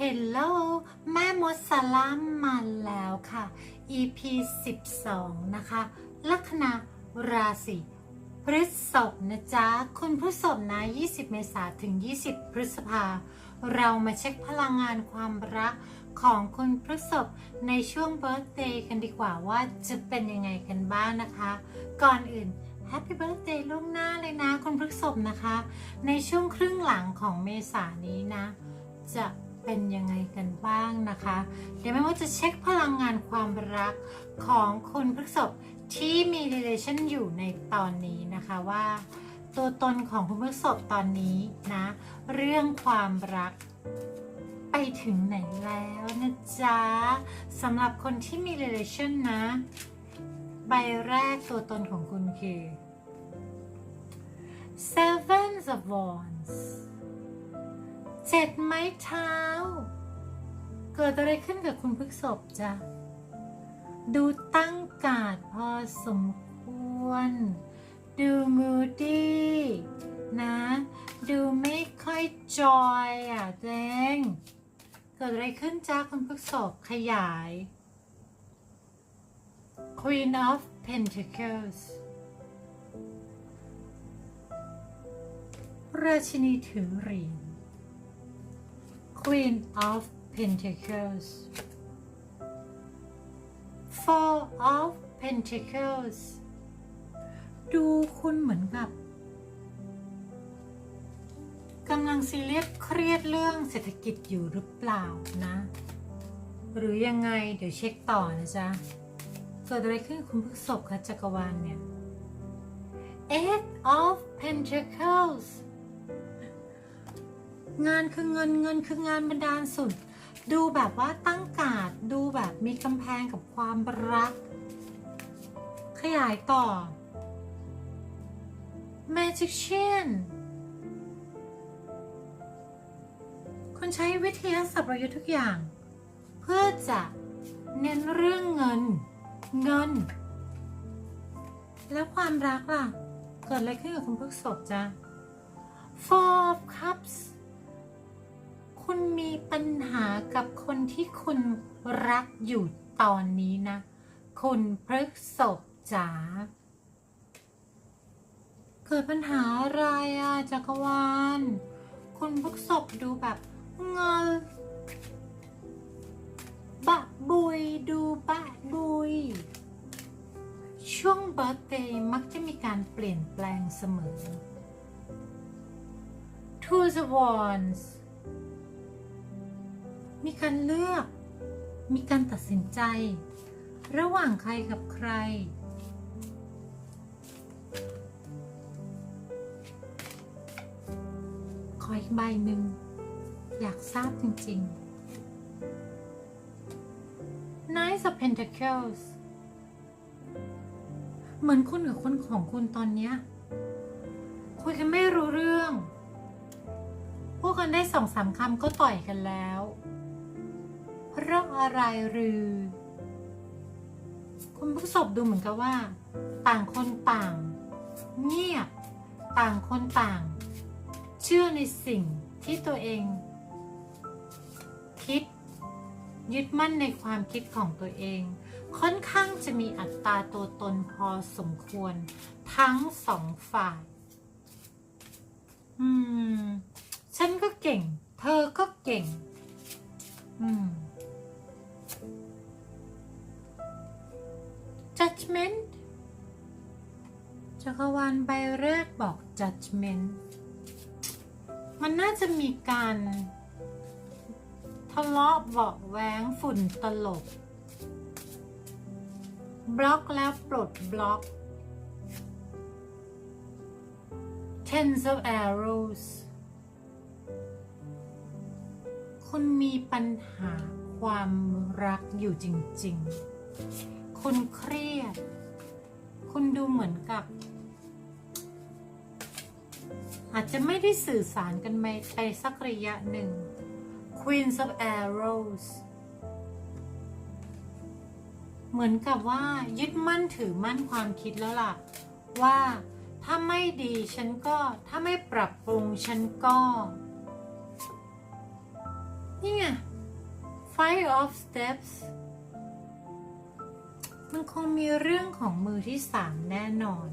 เฮลโลแม่มดสลามมาแล้วค่ะ EP 12 นะคะ ลัคนาราศีพฤษภนะจ๊ะ คุณพฤษภนะ 20 เมษาถึง 20 พฤษภา เรามาเช็คพลังงานความรักของคุณพฤษภในช่วงเบิร์ d เดย์กันดีกว่าว่าจะเป็นยังไงกันบ้างนะคะ ก่อนอื่นแฮปปี้เบิร์ d เดย์ล่วงหน้าเลยนะ คุณพฤษภนะคะ ในช่วงครึ่งหลังของเมษานี้นะ จะ เป็นยังไงกันบ้างนะคะ เดี๋ยวไม่ว่าจะเช็คพลังงานความรักของคุณพฤษภที่มี relation อยู่ในตอนนี้นะคะว่า ตัวตนของคุณพฤษภตอนนี้นะ เรื่องความรักไปถึงไหนแล้วนะจ๊ะสำหรับคนที่มี relation นะ ใบแรกตัวตนของคุณคือ Seven of Wands เจ็ดไหมเท้า เกิดอะไรขึ้นกับคุณพฤกษบจ๊ะดูตั้งกาดพอสมควร ดูมูดี้นะ ดูไม่ค่อยจอยอะเจงเกิดอะไรขึ้นจ้าคุณพฤกษบขยาย Queen of Pentacles ราชินีถือเหรียญ Queen of Pentacles Four of Pentacles ดูคุณเหมือนกับกำลังซีเรียสเครียดเรื่องเศรษฐกิจอยู่หรือเปล่านะ หรือยังไงเดี๋ยวเช็คต่อนะจ๊ะเกิดอะไรขึ้นคุณพฤกษบคะจักรวาลเนี่ย Eight of Pentacles งานคือเงินเงินคืองานบันดาลสุด ดูแบบว่าตั้งการดดูแบบมีกำแพงกับความรัก ขยายต่อ Magician คุณใช้วิทยาศาสตร์ประยุทธ์ทุกอย่าง เพื่อจะเน้นเรื่องเงิน เงิน แล้วความรักล่ะ เกิดอะไรขึ้นกับคุณพฤกษบจ๊ะ Four of Cups คุณมีปัญหากับคนที่คุณรักอยู่ตอนนี้นะ คุณพฤกษบจ๋าเกิดปัญหาอะไรอะจักรวาลคุณพฤกษบดูแบบเงาบะบุยดูบะบุย ช่วงเบิร์ตเดย์มักจะมีการเปลี่ยนแปลงเสมอ Two of Wands มีการเลือก มีการตัดสินใจ ระหว่างใครกับใคร ขออีกใบหนึ่ง อยากทราบจริง ๆ Knight of Pentacles เหมือนคุณกับคนของคุณตอนเนี้ยคุยกันไม่รู้เรื่อง พูดกันได้สองสามคำก็ต่อยกันแล้ว เพราะอะไรหรือ คุณผู้ศพดูเหมือนกับว่า ต่างคนต่าง เงียบต่างคนต่าง เชื่อในสิ่งที่ตัวเอง คิด ยึดมั่นในความคิดของตัวเอง ค่อนข้างจะมีอัตราตัวตนพอสมควร ทั้งสองฝ่าย อืม ฉันก็เก่ง เธอก็เก่ง อืม judgment จักรวาลใบแรกบอก judgment มันน่าจะมีการทะเลาะเบาะแว้งฝุ่นตลบ บล็อกแล้วปลดบล็อก Tens of Arrows คุณมีปัญหาความรักอยู่จริง ๆ คุณเครียด คุณดูเหมือนกับ อาจจะไม่ได้สื่อสารกันไปไปสักระยะหนึ่ง Queen of Arrows เหมือนกับว่ายึดมั่นถือมั่นความคิดแล้วล่ะ ว่าถ้าไม่ดีฉันก็ถ้าไม่ปรับปรุงฉันก็ นี่ไง five of steps มันคงมีเรื่องของมือที่สามแน่นอน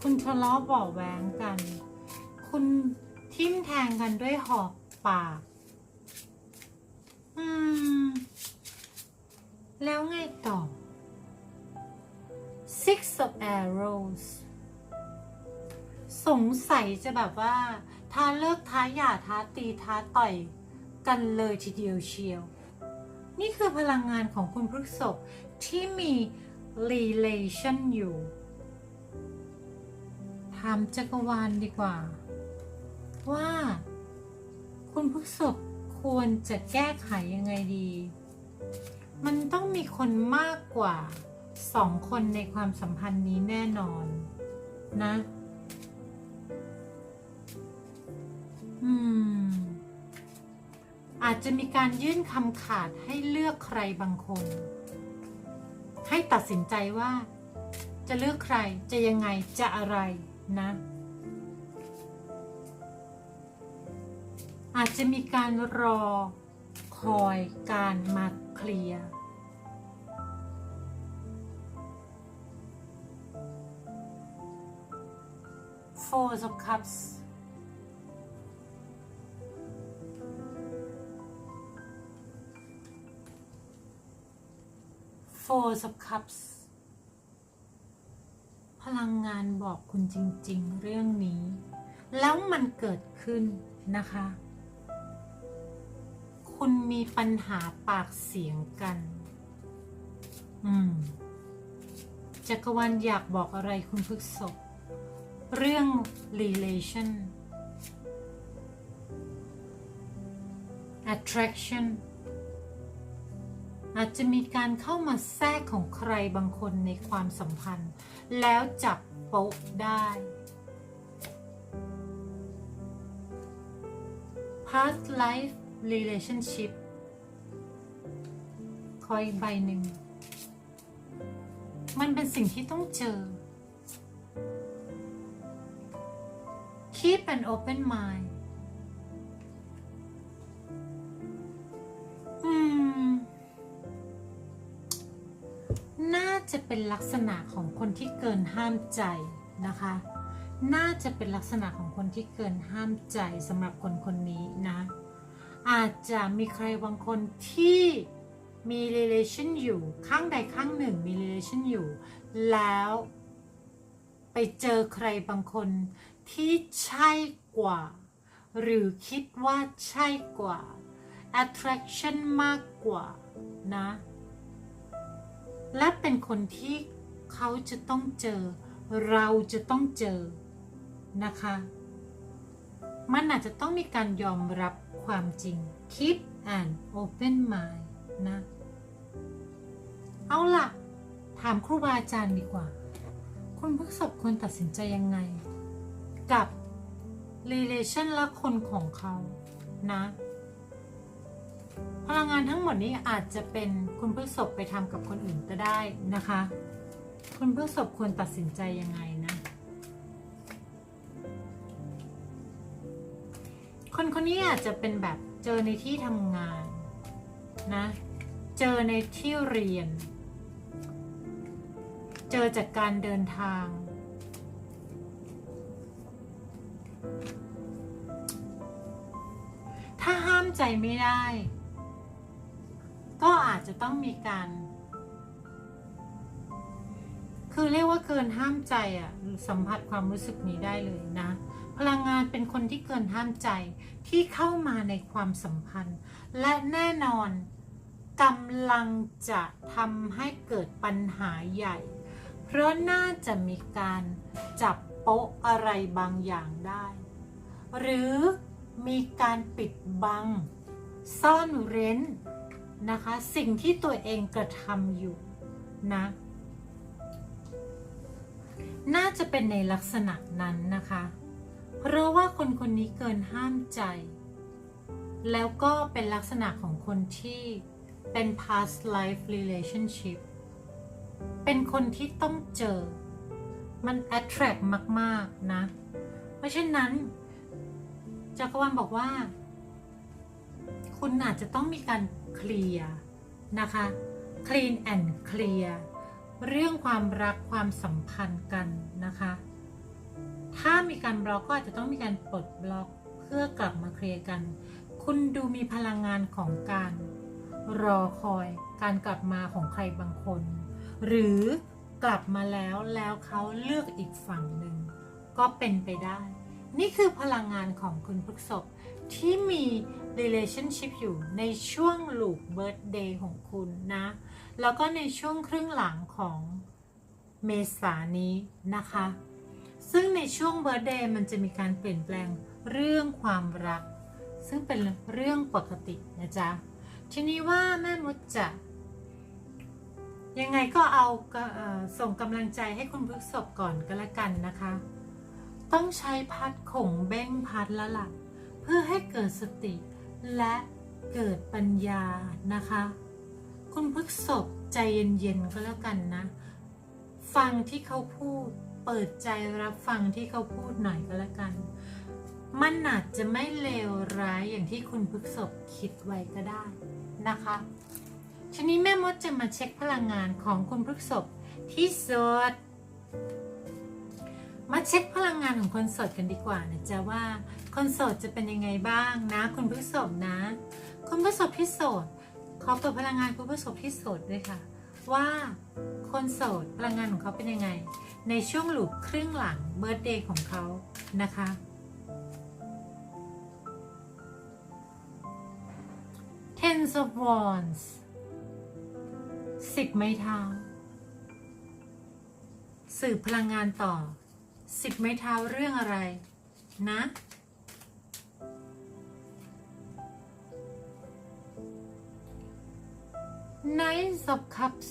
คุณทะเลาะเบาะแว้งกัน คุณทิมแทงกันด้วยหอกปาก อืม แล้วไงต่อ six of arrows สงสัยจะแบบว่า ท้าเลิกท้าหย่าท้าตีท้าต่อยกันเลยทีเดียวเชียว นี่คือพลังงานของคุณพฤกษบ ที่มี relation อยู่ ถามจักรวาลดีกว่า ว่า คุณพฤกษบควรจะแก้ไขยังไงดี มันต้องมีคนมากกว่าสองคนในความสัมพันธ์นี้แน่นอน นะ อืม อาจจะมีการยื่นคำขาดให้เลือกใครบางคน ให้ตัดสินใจว่า จะเลือกใครจะยังไงจะอะไรนะ อาจจะมีการรอคอยการมาเคลียร์ Four of Cups โฟร์ of Cups พลังงานบอกคุณจริง ๆ เรื่องนี้ แล้วมันเกิดขึ้นนะคะ คุณมีปัญหาปากเสียงกัน อืมจักรวาลอยากบอกอะไรคุณพฤกษบเรื่อง relation attraction อาจจะมีการเข้ามาแทรกของใครบางคนในความสัมพันธ์ แล้วจับโป๊ะได้ past life relationship คอยใบหนึ่ง มันเป็นสิ่งที่ต้องเจอ keep an open mind จะเป็นลักษณะของคนที่เกินห้ามใจนะคะ น่าจะเป็นลักษณะของคนที่เกินห้ามใจสำหรับคนคนนี้นะ อาจจะมีใครบางคนที่มี relation อยู่ข้างใดข้างหนึ่งมี relation อยู่ แล้วไปเจอใครบางคนที่ใช่กว่า หรือคิดว่าใช่กว่า attraction มากกว่านะ และเป็นคนที่เขาจะต้องเจอ เราจะต้องเจอนะคะ มันอาจจะต้องมีการยอมรับความจริง keep an open mind นะ เอาล่ะ ถามครูบาอาจารย์ดีกว่า คุณพฤกษบควรตัดสินใจยังไง กับ relation และคนของเขานะ พลังงานทั้งหมดนี้อาจจะเป็นคุณพฤกษบไปทำกับคนอื่นก็ได้นะคะ คุณพฤกษบควรตัดสินใจยังไงนะ คนคนนี้อาจจะเป็นแบบเจอในที่ทำงานนะ เจอในที่เรียน เจอจากการเดินทาง ถ้าห้ามใจไม่ได้ ก็อาจจะต้องมีการ คือเรียกว่าเกินห้ามใจอะสัมผัสความรู้สึกนี้ได้เลยนะ พลังงานเป็นคนที่เกินห้ามใจที่เข้ามาในความสัมพันธ์ และแน่นอนกำลังจะทำให้เกิดปัญหาใหญ่ เพราะน่าจะมีการจับโป๊ะอะไรบางอย่างได้ หรือมีการปิดบัง ซ่อนเร้น นะคะ สิ่งที่ตัวเองกระทำอยู่นะ น่าจะเป็นในลักษณะนั้นนะคะ เพราะว่าคนคนนี้เกินห้ามใจ แล้วก็เป็นลักษณะของคนที่เป็น past life relationship เป็นคนที่ต้องเจอ มัน attract มาก ๆ นะ เพราะฉะนั้น จักรวาลบอกว่าคคุณอาจจะต้องมีการ เคลียร์นะคะ clean and clear เรื่องความรักความสัมพันธ์กันนะคะ ถ้ามีการบล็อกก็อาจจะต้องมีการปลดบล็อกเพื่อกลับมาเคลียร์กัน คุณดูมีพลังงานของการรอคอยการกลับมาของใครบางคน หรือกลับมาแล้วแล้วเขาเลือกอีกฝั่งหนึ่งก็เป็นไปได้ นี่คือพลังงานของคุณพฤกษภ ที่มี relationship อยู่ในช่วงลูก birthday ของคุณนะ แล้วก็ในช่วงครึ่งหลังของเมษานี้นะคะ ซึ่งในช่วงเบ r ร์ d เดย์มันจะมีการเปลี่ยนแปลงเรื่องความรัก ซึ่งเป็นเรื่องปกตินะจ๊ะ ทีนี้ว่าแม่มดจะยังไงก็เอาส่งกำลังใจให้คุณพฤกษบก่อนก็แล้วกันนะคะ ต้องใช้พัดขงเบ้งพัดแล้วล่ะ เพื่อให้เกิดสติและเกิดปัญญานะคะ คุณพฤกษบใจเย็นๆก็แล้วกันนะ ฟังที่เขาพูด เปิดใจรับฟังที่เขาพูดหน่อยก็แล้วกัน มันอาจจะไม่เลวร้ายอย่างที่คุณพฤกษบคิดไว้ก็ได้นะคะ ทีนี้แม่มดจะมาเช็คพลังงานของคุณพฤกษบที่สด มาเช็คพลังงานของคนโสดกันดีกว่านะจ๊ะว่าคนโสดจะเป็นยังไงบ้างนะคุณพฤกษบนะคุณพฤกษบที่โสดขอเปิดพลังงานคุณพฤกษบที่โสดด้วยค่ะ ว่าคนโสดพลังงานของเขาเป็นยังไง ในช่วงหลูปครึ่งหลังเบิร์ d เดย์ของเขานะคะ Tens of Wands สิบไม้เท้า สืบพลังงานต่อ สิบไม้เท้าเรื่องอะไร นะ Knight of Cups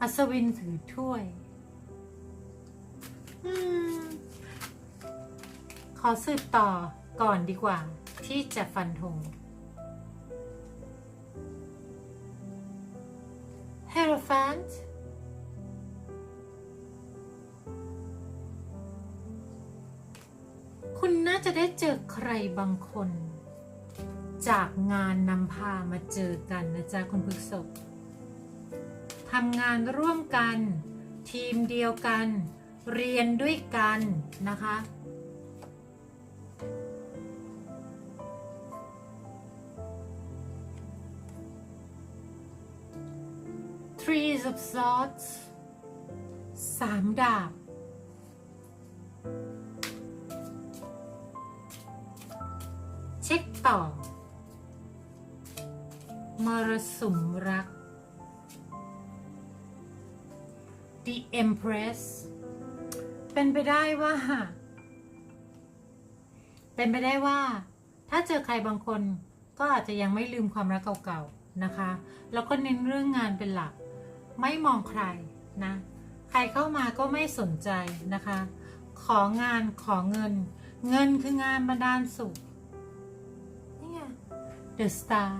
อัศวินถือถ้วยอขอสืบต่อก่อนดีกว่า ที่จะฟันธง Hierophant น่าจะได้เจอใครบางคน จากงานนำพามาเจอกันนะจ๊ะคุณพฤกษบทำงานร่วมกัน ทีมเดียวกัน เรียนด้วยกันนะคะ Three of Swords สามดาบ ต่อ มรสุมรัก The Empress เป็นไปได้ว่า เป็นไปได้ว่า ถ้าเจอใครบางคนก็อาจจะยังไม่ลืมความรักเก่าๆนะคะ แล้วก็เน้นเรื่องงานเป็นหลัก ไม่มองใครนะ ใครเข้ามาก็ไม่สนใจนะคะ ของานขอเงิน เงินคืองานบันดาลสุข The Star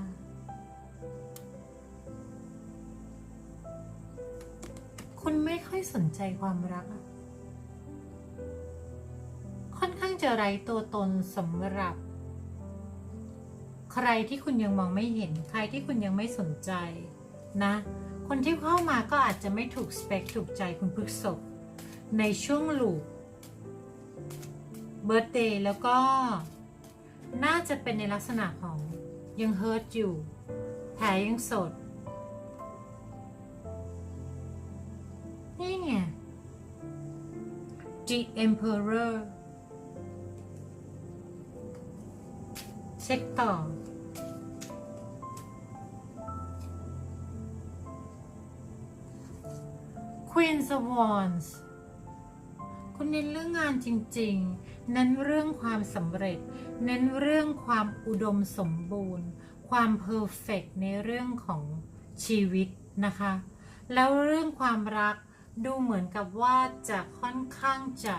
คุณไม่ค่อยสนใจความรัก ค่อนข้างจะไร้ตัวตนสำหรับ ใครที่คุณยังมองไม่เห็น ใครที่คุณยังไม่สนใจนะ คนที่เข้ามาก็อาจจะไม่ถูกสเปคถูกใจคุณพฤกษบในช่วงลูปเบิร์เดย์แล้วก็น่าจะเป็นในลักษณะของ ยังเฮิร์ตอยู่ แผลยังสด นี่ไง The Emperor เช็คต่อ Queen of Wands คุณเน้นเรื่องงานจริงๆ เน้นเรื่องความสำเร็จ เน้นเรื่องความอุดมสมบูรณ์ ความเพอร์เฟกในเรื่องของชีวิตนะคะ แล้วเรื่องความรักดูเหมือนกับว่าจะค่อนข้างจะ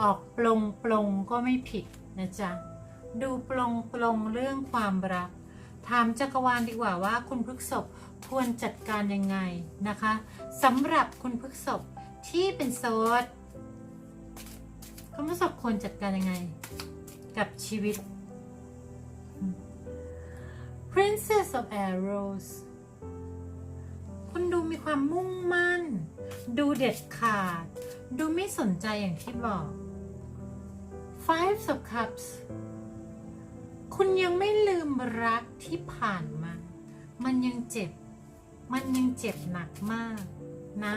ออกปลงปลงก็ไม่ผิดนะจ๊ะ ดูปลงปลงเรื่องความรัก ถามจักรวาลดีกว่าว่าคุณพฤกษบควรจัดการยังไงนะคะสำหรับคุณพฤกษบที่เป็นโสด คุณพฤกษบควรจัดการยังไง กับชีวิต Princess of Arrows คุณดูมีความมุ่งมั่น ดูเด็ดขาด ดูไม่สนใจอย่างที่บอก Five of Cups คุณยังไม่ลืมรักที่ผ่านมา มันยังเจ็บ มันยังเจ็บหนักมากนะ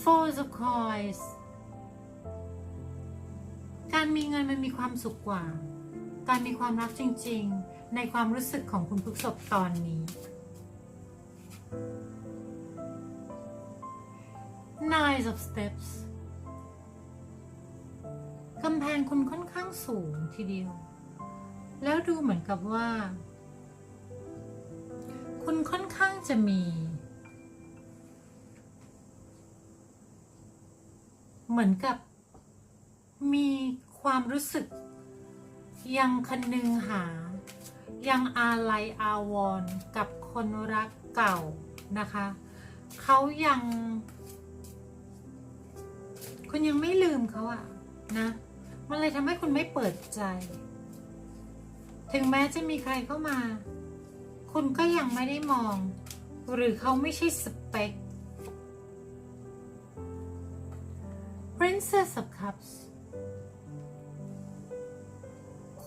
Four of Coins การมีเงินมันมีความสุขกว่า การมีความรักจริงๆ ในความรู้สึกของคุณพฤกษบตอนนี้ Nine of Steps กำแพงคุณค่อนข้างสูงทีเดียว แล้วดูเหมือนกับว่า คุณค่อนข้างจะมีเหมือนกับมี ความรู้สึก ยังคนึงหา ยังอาลัยอาวรณ์กับคนรักเก่านะคะ เขายัง คุณยังไม่ลืมเขาอะนะ มันเลยทำให้คุณไม่เปิดใจ ถึงแม้จะมีใครเข้ามา คุณก็ยังไม่ได้มอง หรือเขาไม่ใช่สเปค Princess of Cups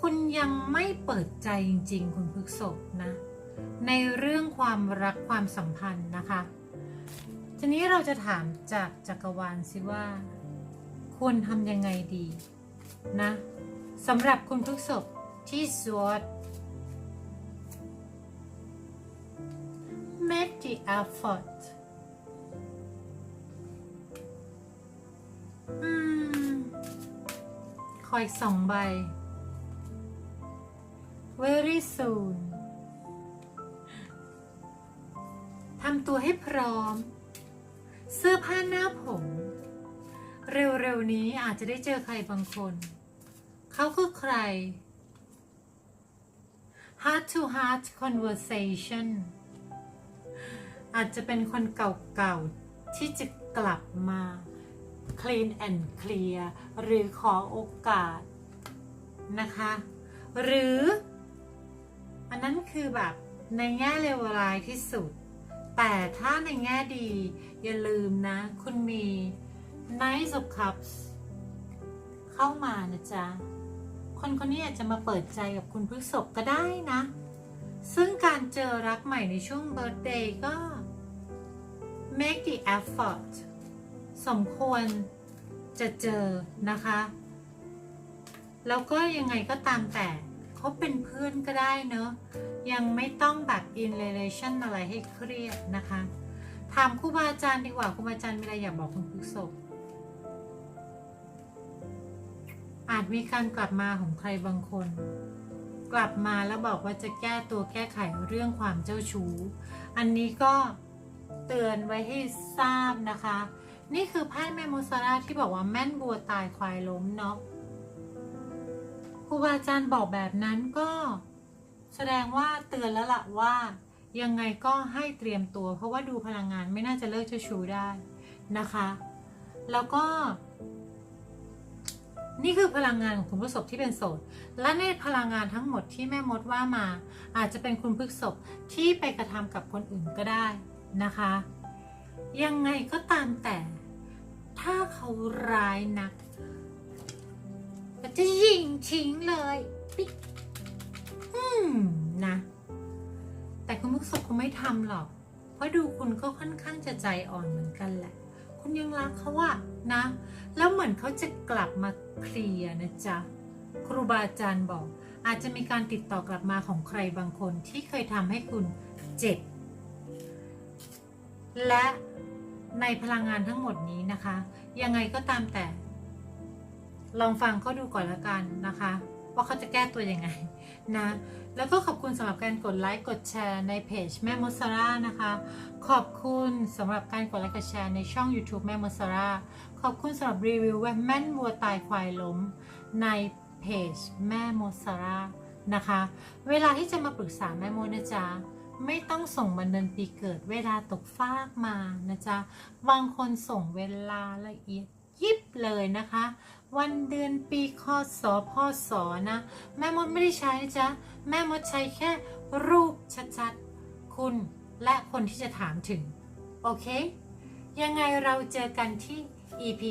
คุณยังไม่เปิดใจจริง ๆ คุณพฤกษบนะ ในเรื่องความรักความสัมพันธ์นะคะ ทีนี้เราจะถามจากจักรวาลสิว่า ควรทำยังไงดีนะสำหรับคุณพฤกษบที่สวด make the effort อืมคอยสองใบ very soon ทำตัวให้พร้อม เสื้อผ้าหน้าผม เร็วๆนี้อาจจะได้เจอใครบางคน เขาคือใคร heart to heart conversation อาจจะเป็นคนเก่าๆ ที่จะกลับมา clean and clear หรือขอโอกาสนะคะ หรือ อันนั้นคือแบบในแง่เลวร้ายที่สุด แต่ถ้าในแง่ดี อย่าลืมนะ คุณมี Knight of Cups เข้ามานะจ๊ะ คนคนนี้อาจจะมาเปิดใจกับคุณพฤษภก็ได้นะ ซึ่งการเจอรักใหม่ในช่วงเบิร์ d เดย์ก็ make the effort สมควรจะเจอนะคะ แล้วก็ยังไงก็ตามแต่ เขาเป็นเพื่อนก็ได้เนอะยังไม่ต้องแบบ in relation อะไรให้เครียดนะคะ ถามครูบาอาจารย์ดีกว่าครูบาอาจารย์มีอะไรอยากบอกคุณพฤกษบอาจมีการกลับมาของใครบางคน กลับมาแล้วบอกว่าจะแก้ตัวแก้ไขเรื่องความเจ้าชู้ อันนี้ก็เตือนไว้ให้ทราบนะคะ นี่คือไพ่แมโมซาร่าที่บอกว่าแม่นบัวตายควายล้มเนาะ รูบาอาจารย์บอกแบบนั้นก็แสดงว่าเตือนแล้วล่ะว่า ยังไงก็ให้เตรียมตัว เพราะว่าดูพลังงานไม่น่าจะเลิกเจ้าชู้ได้นะคะ แล้วก็ นี่คือพลังงานของคุณพฤษภที่เป็นโสด และในพลังงานทั้งหมดที่แม่มดว่ามา อาจจะเป็นคุณพฤษภที่ไปกระทำกับคนอื่นก็ได้นะคะ ยังไงก็ตามแต่ ถ้าเขาร้ายนัก ก็จะยิงทิ้งเลยปิ๊กอืมนะ แต่คุณพฤษภคงไม่ทำหรอก เพราะดูคุณก็ค่อนข้างจะใจอ่อนเหมือนกันแหละ คุณยังรักเขาอะนะ แล้วเหมือนเขาจะกลับมาเคลียร์นะจ๊ะ ครูบาอาจารย์บอก อาจจะมีการติดต่อกลับมาของใครบางคนที่เคยทำให้คุณเจ็บ และในพลังงานทั้งหมดนี้นะคะ ยังไงก็ตามแต่ ลองฟังเขาดูก่อนละกันนะคะ ว่าเขาจะแก้ตัวยังไงนะ แล้วก็ขอบคุณสำหรับการกดไลค์กดแชร์ในเพจแม่มดสาร่านะคะ ขอบคุณสำหรับการกดไลค์กดแชร์ในช่อง YouTube แม่มดสาร่าขอบคุณสำหรับรีวิวว่าแม่นวัวตายควายล้มในเพจแม่มดสาร่านะคะ เวลาที่จะมาปรึกษาแม่มดนะจ๊ะไม่ต้องส่งบันเดือนปีเกิดเวลาตกฟากมานะจ๊ะ บางคนส่งเวลาละเอียดยิบเลยนะคะ วันเดือนปีคศพศนะ แม่มดไม่ได้ใช้นะจ๊ะ แม่มดใช้แค่รูปชัดๆ คุณและคนที่จะถามถึง โอเค ยังไงเราเจอกันที่ EP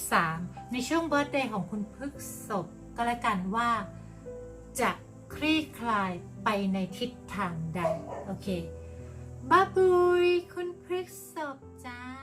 13 ในช่วงเบิร์ d เดย์ของคุณพฤกษบก็แล้วกันว่า จะคลี่คลายไปในทิศทางใด โอเคบ้าบุยคุณพฤกษบจ้า